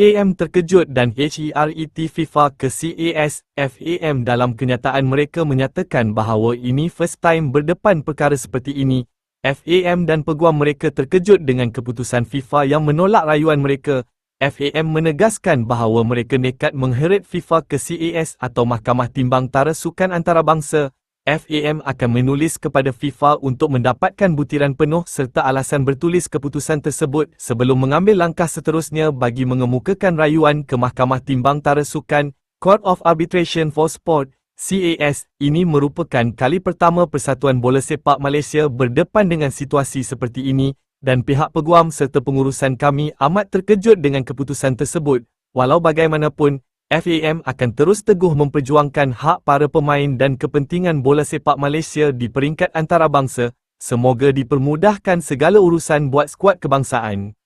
FAM terkejut dan HERET FIFA ke CAS, FAM dalam kenyataan mereka menyatakan bahawa ini first time berdepan perkara seperti ini. FAM dan peguam mereka terkejut dengan keputusan FIFA yang menolak rayuan mereka. FAM menegaskan bahawa mereka nekat mengheret FIFA ke CAS atau Mahkamah Timbang Tara Sukan Antarabangsa. FAM akan menulis kepada FIFA untuk mendapatkan butiran penuh serta alasan bertulis keputusan tersebut sebelum mengambil langkah seterusnya bagi mengemukakan rayuan ke Mahkamah Timbang Tara Sukan, Court of Arbitration for Sport, CAS. Ini merupakan kali pertama Persatuan Bola Sepak Malaysia berdepan dengan situasi seperti ini dan pihak peguam serta pengurusan kami amat terkejut dengan keputusan tersebut. Walau bagaimanapun, FAM akan terus teguh memperjuangkan hak para pemain dan kepentingan bola sepak Malaysia di peringkat antarabangsa. Semoga dipermudahkan segala urusan buat skuad kebangsaan.